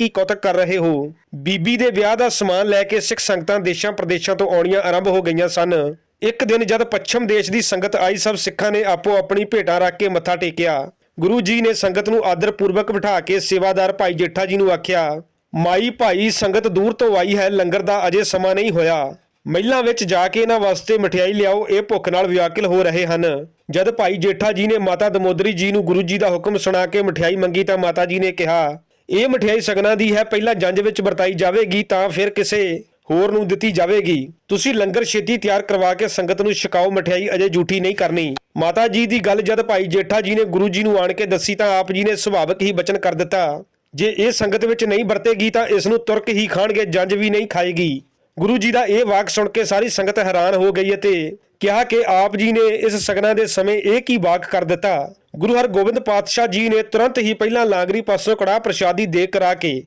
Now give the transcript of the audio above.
ਕੀ ਕੌਤਕ ਕਰ ਰਹੇ ਹੋ? ਬੀਬੀ ਦੇ ਵਿਆਹ ਦਾ ਸਮਾਨ ਲੈ ਕੇ ਸਿੱਖ ਸੰਗਤਾਂ ਦੇਸ਼ਾਂ ਪ੍ਰਦੇਸ਼ਾਂ ਤੋਂ ਆਉਣੀਆਂ ਆਰੰਭ ਹੋ ਗਈਆਂ ਸਨ। ਇੱਕ ਦਿਨ ਜਦ ਪੱਛਮ ਦੇਸ਼ ਦੀ ਸੰਗਤ ਆਈ, ਸਭ ਸਿੱਖਾਂ ਨੇ ਆਪੋ ਆਪਣੀ ਭੇਟਾਂ ਰੱਖ ਕੇ ਮੱਥਾ ਟੇਕਿਆ। ਗੁਰੂ ਜੀ ਨੇ ਸੰਗਤ ਨੂੰ ਆਦਰ ਪੂਰਵਕ ਬਿਠਾ ਕੇ ਸੇਵਾਦਾਰ ਭਾਈ ਜੇਠਾ ਜੀ ਨੂੰ ਆਖਿਆ, ਮਾਈ ਭਾਈ, ਸੰਗਤ ਦੂਰ ਤੋਂ ਆਈ ਹੈ, ਲੰਗਰ ਦਾ ਅਜੇ ਸਮਾਂ ਨਹੀਂ ਹੋਇਆ। ਮਹਿਲਾਂ ਵਿੱਚ ਜਾ ਕੇ ਇਹਨਾਂ ਵਾਸਤੇ ਮਠਿਆਈ ਲਿਆਓ, ਇਹ ਭੁੱਖ ਨਾਲ ਵਿਆਕਲ ਹੋ ਰਹੇ ਹਨ। ਜਦ ਭਾਈ ਜੇਠਾ ਜੀ ਨੇ ਮਾਤਾ ਦਮੋਦਰੀ ਜੀ ਨੂੰ ਗੁਰੂ ਜੀ ਦਾ ਹੁਕਮ ਸੁਣਾ ਕੇ ਮਠਿਆਈ ਮੰਗੀ ਤਾਂ ਮਾਤਾ ਜੀ ਨੇ ਕਿਹਾ ਇਹ ਮਠਿਆਈ ਸਗਨਾਂ ਦੀ ਹੈ, ਪਹਿਲਾਂ ਜੰਜ ਵਿੱਚ ਵਰਤਾਈ ਜਾਵੇਗੀ ਤਾਂ ਫਿਰ ਕਿਸੇ ਹੋਰ ਨੂੰ ਦਿੱਤੀ ਜਾਵੇਗੀ। ਤੁਸੀਂ ਲੰਗਰ ਛੇਤੀ ਤਿਆਰ ਕਰਵਾ ਕੇ ਸੰਗਤ ਨੂੰ ਛਕਾਓ, ਮਠਿਆਈ ਅਜੇ ਝੂਠੀ ਨਹੀਂ ਕਰਨੀ। ਮਾਤਾ ਜੀ ਦੀ ਗੱਲ ਜਦ ਭਾਈ ਜੇਠਾ ਜੀ ਨੇ ਗੁਰੂ ਜੀ ਨੂੰ ਆਣ ਕੇ ਦੱਸੀ ਤਾਂ ਆਪ ਜੀ ਨੇ ਸੁਭਾਵਕ ਹੀ ਬਚਨ ਕਰ ਦਿੱਤਾ। ਜੇ ਇਹ ਸੰਗਤ ਵਿੱਚ ਨਹੀਂ ਵਰਤੇਗੀ ਤਾਂ ਇਸ ਨੂੰ ਤੁਰਕ ਹੀ ਖਾਣਗੇ ਜੰਜ ਵੀ ਨਹੀਂ ਖਾਏਗੀ। ਗੁਰੂ ਜੀ ਦਾ ਇਹ ਵਾਕ ਸੁਣ ਕੇ ਸਾਰੀ ਸੰਗਤ ਹੈਰਾਨ ਹੋ ਗਈ ਅਤੇ ਕਿਹਾ ਕਿ ਆਪ ਜੀ ਨੇ ਇਸ ਸਗਨਾਂ ਦੇ ਸਮੇਂ ਇਹ ਕੀ ਵਾਕ ਕਰ ਦਿੱਤਾ। ਗੁਰੂ ਹਰਗੋਬਿੰਦ ਪਾਤਸ਼ਾਹ ਜੀ ਨੇ ਤੁਰੰਤ ਹੀ ਪਹਿਲਾਂ ਲਾਂਗਰੀ ਪਾਸੋਂ ਕੜਾ ਪ੍ਰਸ਼ਾਦੀ ਦੇ ਕਰਾ ਕੇ